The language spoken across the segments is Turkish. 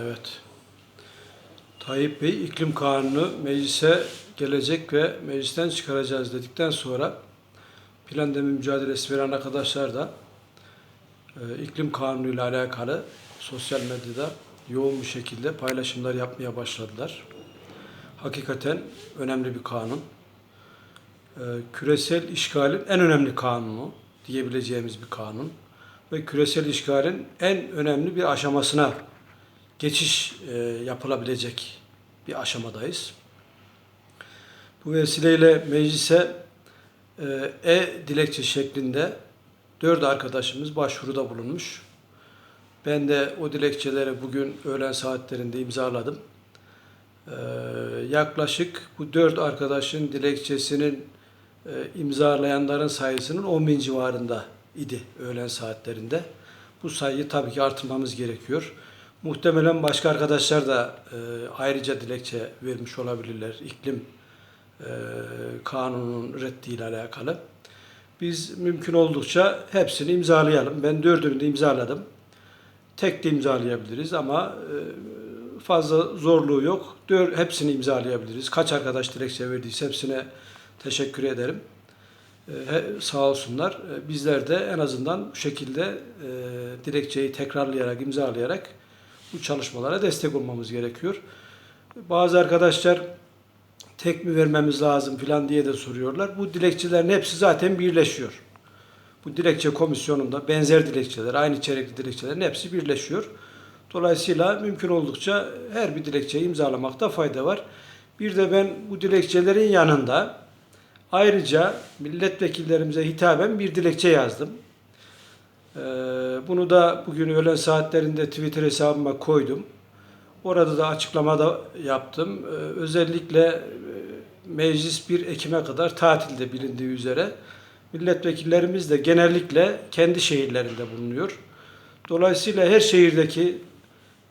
Evet. Tayyip Bey iklim kanunu meclise gelecek ve meclisten çıkaracağız dedikten sonra plan demi mücadelesi veren arkadaşlar da e, iklim kanunu ile alakalı sosyal medyada yoğun bir şekilde paylaşımlar yapmaya başladılar. Hakikaten önemli bir kanun. E, küresel işgalin en önemli kanunu diyebileceğimiz bir kanun ve küresel işgalin en önemli bir aşamasına geçiş e, yapılabilecek bir aşamadayız. Bu vesileyle meclise e, e-dilekçe şeklinde dört arkadaşımız başvuruda bulunmuş. Ben de o dilekçeleri bugün öğlen saatlerinde imzaladım. E, yaklaşık bu dört arkadaşın dilekçesinin e, imzalayanların sayısının 10 bin civarında idi öğlen saatlerinde. Bu sayıyı tabii ki artırmamız gerekiyor. Muhtemelen başka arkadaşlar da e, ayrıca dilekçe vermiş olabilirler iklim e, kanunun reddiyle alakalı. Biz mümkün oldukça hepsini imzalayalım. Ben dördünü de imzaladım. Tek de imzalayabiliriz ama e, fazla zorluğu yok. Dör, hepsini imzalayabiliriz. Kaç arkadaş dilekçe verdiyse hepsine teşekkür ederim. E, he- sağ olsunlar. E, bizler de en azından bu şekilde e, dilekçeyi tekrarlayarak, imzalayarak bu çalışmalara destek olmamız gerekiyor. Bazı arkadaşlar tek mi vermemiz lazım filan diye de soruyorlar. Bu dilekçelerin hepsi zaten birleşiyor. Bu dilekçe komisyonunda benzer dilekçeler, aynı içerikli dilekçelerin hepsi birleşiyor. Dolayısıyla mümkün oldukça her bir dilekçeyi imzalamakta fayda var. Bir de ben bu dilekçelerin yanında ayrıca milletvekillerimize hitaben bir dilekçe yazdım. Ee, Bunu da bugün öğlen saatlerinde Twitter hesabıma koydum. Orada da açıklamada yaptım. Ee, Özellikle e, meclis 1 Ekim'e kadar tatilde bilindiği üzere milletvekillerimiz de genellikle kendi şehirlerinde bulunuyor. Dolayısıyla her şehirdeki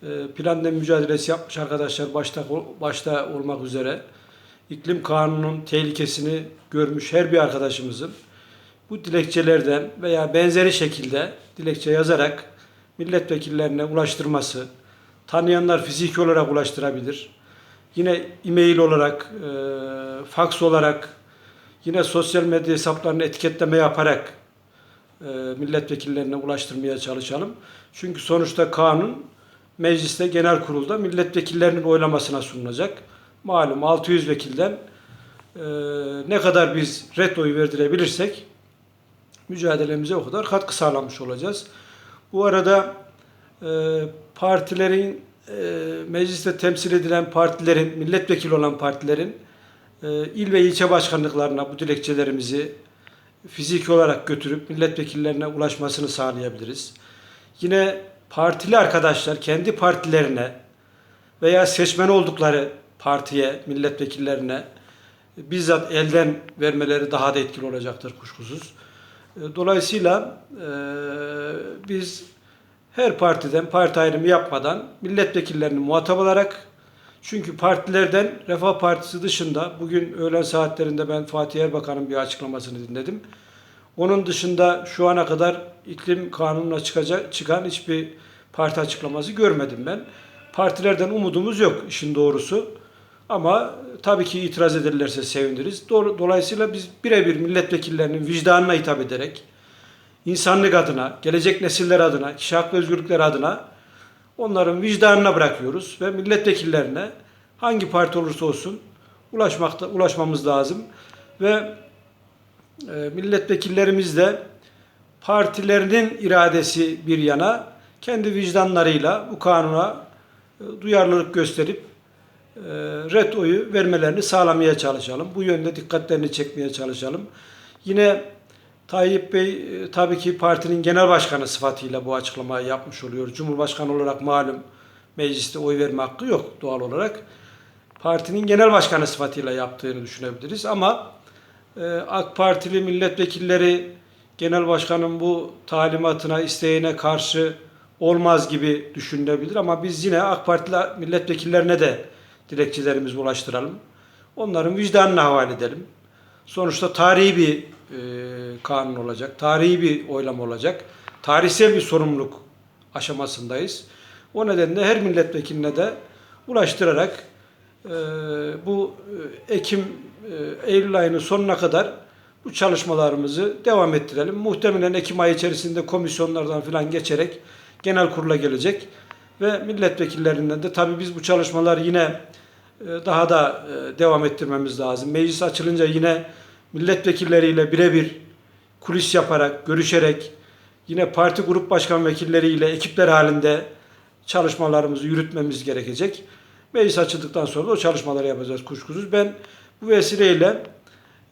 e, planla mücadelesi yapmış arkadaşlar başta başta olmak üzere iklim kanunun tehlikesini görmüş her bir arkadaşımızın bu dilekçelerden veya benzeri şekilde dilekçe yazarak milletvekillerine ulaştırması, tanıyanlar fiziki olarak ulaştırabilir. Yine e-mail olarak, e, faks olarak, yine sosyal medya hesaplarını etiketleme yaparak e, milletvekillerine ulaştırmaya çalışalım. Çünkü sonuçta kanun mecliste genel kurulda milletvekillerinin oylamasına sunulacak. Malum 600 vekilden e, ne kadar biz red oyu verdirebilirsek mücadelemize o kadar katkı sağlamış olacağız. Bu arada e, partilerin e, mecliste temsil edilen partilerin, milletvekili olan partilerin e, il ve ilçe başkanlıklarına bu dilekçelerimizi fiziki olarak götürüp milletvekillerine ulaşmasını sağlayabiliriz. Yine partili arkadaşlar kendi partilerine veya seçmen oldukları partiye, milletvekillerine bizzat elden vermeleri daha da etkili olacaktır kuşkusuz. E, Dolayısıyla e, biz her partiden parti ayrımı yapmadan milletvekillerini muhatap alarak çünkü partilerden Refah Partisi dışında bugün öğlen saatlerinde ben Fatih Erbakan'ın bir açıklamasını dinledim. Onun dışında şu ana kadar iklim kanununa çıkacak çıkan hiçbir parti açıklaması görmedim ben. Partilerden umudumuz yok işin doğrusu. Ama tabii ki itiraz ederlerse seviniriz. Dolayısıyla biz birebir milletvekillerinin vicdanına hitap ederek, insanlık adına, gelecek nesiller adına, kişi hak ve özgürlükler adına onların vicdanına bırakıyoruz ve milletvekillerine hangi parti olursa olsun ulaşmakta ulaşmamız lazım ve e, milletvekillerimiz de partilerinin iradesi bir yana kendi vicdanlarıyla bu kanuna e, duyarlılık gösterip e, red oyu vermelerini sağlamaya çalışalım. Bu yönde dikkatlerini çekmeye çalışalım. Yine Tayyip Bey e, tabii ki partinin genel başkanı sıfatıyla bu açıklamayı yapmış oluyor. Cumhurbaşkanı olarak malum mecliste oy verme hakkı yok doğal olarak. Partinin genel başkanı sıfatıyla yaptığını düşünebiliriz ama e, AK Partili milletvekilleri genel başkanın bu talimatına, isteğine karşı olmaz gibi düşünülebilir ama biz yine AK Partili milletvekillerine de dilekçelerimizi ulaştıralım. Onların vicdanına havale edelim. Sonuçta tarihi bir e, kanun olacak, tarihi bir oylama olacak. Tarihsel bir sorumluluk aşamasındayız. O nedenle her milletvekiline de ulaştırarak e, bu e, Ekim e, Eylül ayının sonuna kadar bu çalışmalarımızı devam ettirelim. Muhtemelen Ekim ayı içerisinde komisyonlardan falan geçerek genel kurula gelecek ve milletvekillerinden de tabii biz bu çalışmalar yine daha da e, devam ettirmemiz lazım. Meclis açılınca yine milletvekilleriyle birebir kulis yaparak, görüşerek yine parti grup başkan vekilleriyle ekipler halinde çalışmalarımızı yürütmemiz gerekecek. Meclis açıldıktan sonra da o çalışmaları yapacağız kuşkusuz. Ben bu vesileyle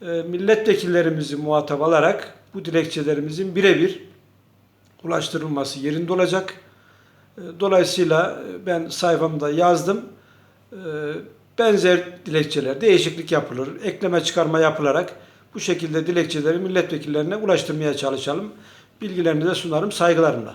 e, milletvekillerimizi muhatap alarak bu dilekçelerimizin birebir ulaştırılması yerinde olacak. E, Dolayısıyla ben sayfamda yazdım. E, Benzer dilekçeler değişiklik yapılır, ekleme çıkarma yapılarak bu şekilde dilekçeleri milletvekillerine ulaştırmaya çalışalım. Bilgilerini de sunarım saygılarımla.